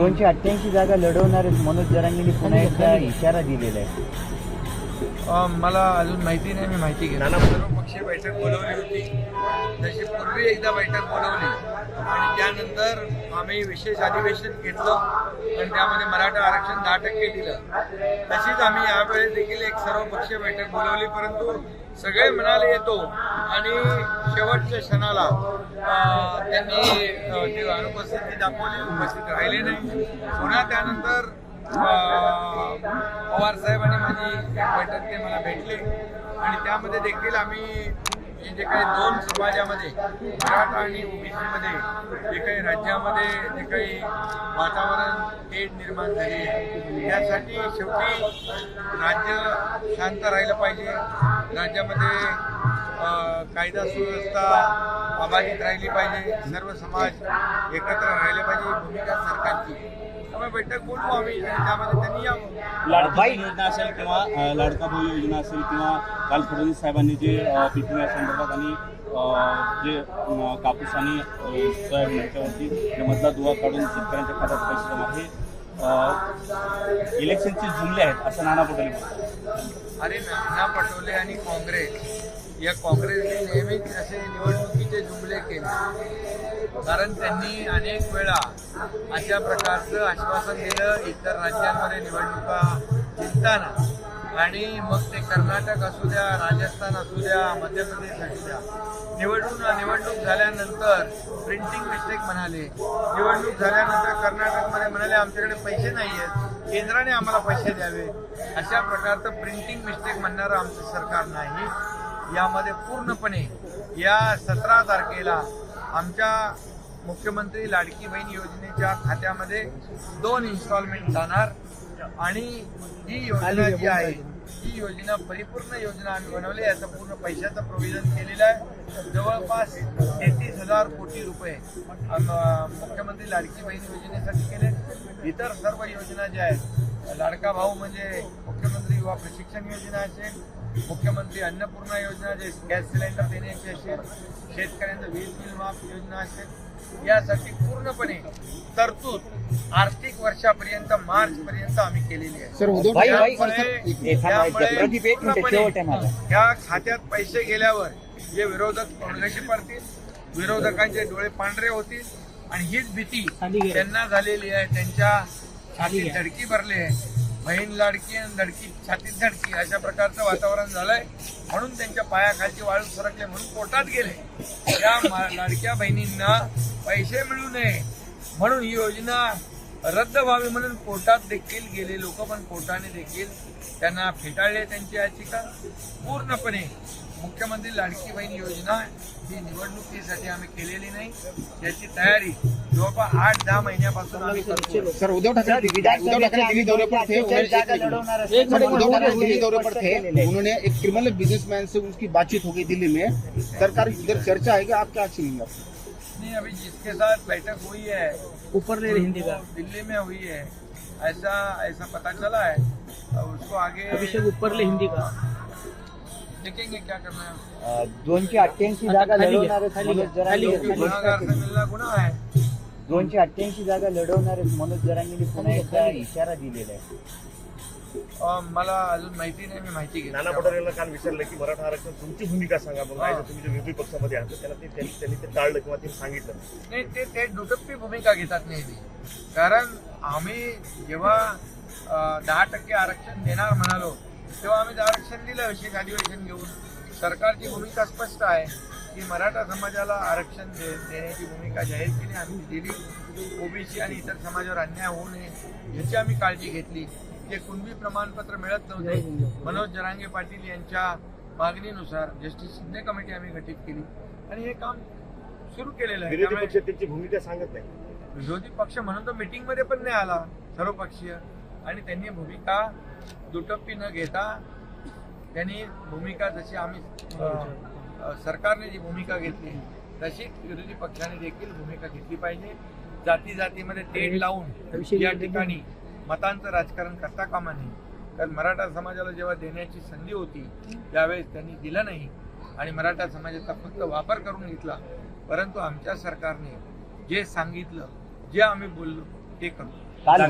दोनशे अठ्ठ्याऐंशी जागा लढवणार आहेत मनोज जरांगींनी पुन्हा एकदा इशारा दिलेला आहे. मला अजून माहिती नाही मी माहिती घेणार सर्व पक्षीय बैठक बोलवली होती. तशी पूर्वी एकदा बैठक बोलवली. आणि त्यानंतर आम्ही विशेष अधिवेशन घेतलं आणि त्यामध्ये मराठा आरक्षण दहा टक्के दिलं. तशीच आम्ही यावेळेस देखील एक सर्व पक्षीय बैठक बोलवली परंतु सगळे म्हणाले येतो. आणि शेवटच्या क्षणाला त्यांनी जे अनुपस्थिती दाखवली उपस्थित राहिले नाही. पुन्हा त्यानंतर पवार साहेब आणि माझी बैठक ते मला भेटले. आणि त्यामध्ये देखील आम्ही जे काही दोन समाजामध्ये मराठा आणि ओबीसीमध्ये जे काही राज्यामध्ये जे काही वातावरण तेढ निर्माण झाली आहे. यासाठी शेवटी राज्य शांत राहिलं पाहिजे. राज्यामध्ये कायदा सुव्यवस्था अबाधित राहिली पाहिजे सर्व समाज एकत्र राहिले पाहिजे ही भूमिका सरकारची. त्यामुळे बैठक बोलू आम्ही आणि त्यामध्ये त्यांनी यावं. लाडका योजना असेल किंवा लाडका भाऊ योजना असेल किंवा काल फडणवीस साहेबांनी जे अ, पीक विम्या संदर्भात आणि जे कापूस आणि सोयाबीन याच्यावरती जे मधला दुवा काढून शेतकऱ्यांच्या खात्यात पैसे जमा हे इलेक्शनचे जुमले आहेत असं नाना पटोले अरे नाना पटोले आणि काँग्रेस. या काँग्रेसने नेहमीच असे निवडणुकीचे जुमले केले. कारण त्यांनी अनेक वेळा अशा प्रकारचं आश्वासन दिलं इतर राज्यांमध्ये निवडणुका जिंकताना. आणि मग ते कर्नाटक असू द्या राजस्थान असू द्या मध्य प्रदेश असू द्या निवडणूक निवडणूक झाल्यानंतर प्रिंटिंग मिस्टेक म्हणाले. निवडणूक झाल्यानंतर कर्नाटकमध्ये म्हणाले आमच्याकडे पैसे नाही आहेत केंद्राने आम्हाला पैसे द्यावे. अशा प्रकारचं प्रिंटिंग मिस्टेक म्हणणारं आमचं सरकार नाही. यामध्ये पूर्णपणे या सतरा तारखेला आमच्या मुख्यमंत्री लाडकी बहीण योजनेच्या खात्यामध्ये दोन इन्स्टॉलमेंट जाणार. आणि ही योजना जी आहे ही योजना परिपूर्ण योजना आम्ही बनवली याचं पूर्ण पैशाचं प्रोव्हिजन केलेलं आहे. जवळपास तेहतीस हजार कोटी रुपये मुख्यमंत्री लाडकी बहीण योजनेसाठी केले. इतर सर्व योजना ज्या आहेत लाडका भाऊ म्हणजे मुख्यमंत्री युवा प्रशिक्षण योजना असेल मुख्यमंत्री अन्नपूर्णा योजना जे गॅस सिलेंडर देण्याची असेल शेतकऱ्यांचं वीज बिल माफ योजना असेल यासाठी पूर्णपणे तरतूद आर्थिक वर्षापर्यंत मार्च पर्यंत आम्ही केलेली आहे. त्यामुळे. या खात्यात पैसे गेल्यावर जे विरोधक तोंडगशी पडतील विरोधकांचे डोळे पांढरे होतील आणि हीच भीती त्यांना झालेली आहे. त्यांच्या छातीत धडकी भरली आहे. बहीण लाडकी आणि धडकी छातीत धडकी अशा प्रकारचं वातावरण झालंय. म्हणून त्यांच्या पायाखालची वाळू सरकले म्हणून कोर्टात गेले. या लाडक्या बहिणींना पैसे मिळू नये म्हणून ही योजना रद्द व्हावी म्हणून कोर्टात देखील गेले लोक पण कोर्टाने देखील त्यांना फेटाळले त्यांची याचिका. पूर्णपणे मुख्यमंत्री लाडकी बहीण योजना ही निवडणुकीसाठी आम्ही केलेली नाही. याची तयारी जवळपास आठ दहा महिन्यापासून आम्ही करतो सर उद्धव ठाकरे सर, उद्धव ठाकरे दिल्ली दौरे पर थे उन्होंने एक लढवणार मिनट। सर, उद्धव ठाकरे दिल्ली दौरे पर थे उन्होंने एक क्रिमिनल बिजनेसमैन से उनकी बातचीत हो गई दिल्ली में। सरकार इधर चर्चा है कि आप क्या एक्शन लेंगे नहीं अभी जिसके साथ बैठक हुई है ऊपर ले हिंदी का। दिल्ली में हुई है ऐसा ऐसा पता चला है उसको आगे अभिषेक ऊपर ले हिंदी का। देखेंगे क्या करना है। अं, दोनशे अठ्ठ्याऐंशी जागा खाली घ्या, लढवणार आहेत खाली मनोज घ्या, खाली जरांगे घ्या. यांनी गुन्हेगार से मिलना गुन्हा है। दोनशे अठ्ठ्याऐंशी जागा लढवणार आहेत मनोज जरांगींनी पुन्हा एकदा इशारा दिलेला आहे. मला अजून माहिती नाही मी माहिती घेणार नाना पटोलेंना काल विचारलं की मराठा आरक्षण तुमची भूमिका सांगा. मग नाही तुम्ही जे विरोधी पक्षामध्ये आहात त्यांना ते त्यांनी त्यांनी ते टाळलं किंवा त्यांनी सांगितलं. नाही ते ते दुटप्पी भूमिका घेतात नेहमी. कारण आम्ही जेव्हा दहा टक्के आरक्षण देणार म्हणालो तेव्हा आम्ही ते आरक्षण दिलं विशेष अधिवेशन घेऊन. सरकारची भूमिका स्पष्ट आहे की मराठा समाजाला आरक्षण दे देण्याची भूमिका जाहीर केली आम्ही दिली. ओबीसी आणि इतर समाजावर अन्याय होऊ नये याची आम्ही काळजी घेतली. जे कुणबी प्रमाणपत्र मिळत नव्हते मनोज जरांगे पाटील यांच्या मागणीनुसार जस्टिस शिंदे कमिटी आम्ही गठीत केली. आणि हे काम सुरू केलेलं आहे. विरोधी पक्ष त्यांची भूमिका सांगत नाही. विरोधी पक्ष म्हणून तो मीटिंगमध्ये पण नाही आला सर्वपक्षीय. आणि त्यांनी भूमिका दुटप्पी न घेता त्यांनी भूमिका जशी आम्ही सरकारने जी भूमिका घेतली तशी विरोधी पक्षाने देखील भूमिका घेतली पाहिजे. जाती जातीमध्ये तेढ लावून या ठिकाणी मतांचं राजकारण करता कामा नये. कारण मराठा समाजाला जेव्हा देण्याची संधी होती त्यावेळेस त्यांनी दिलं नाही. आणि मराठा समाजाचा फक्त वापर करून घेतला. परंतु आमच्या सरकारने जे सांगितलं जे आम्ही बोललो एक काल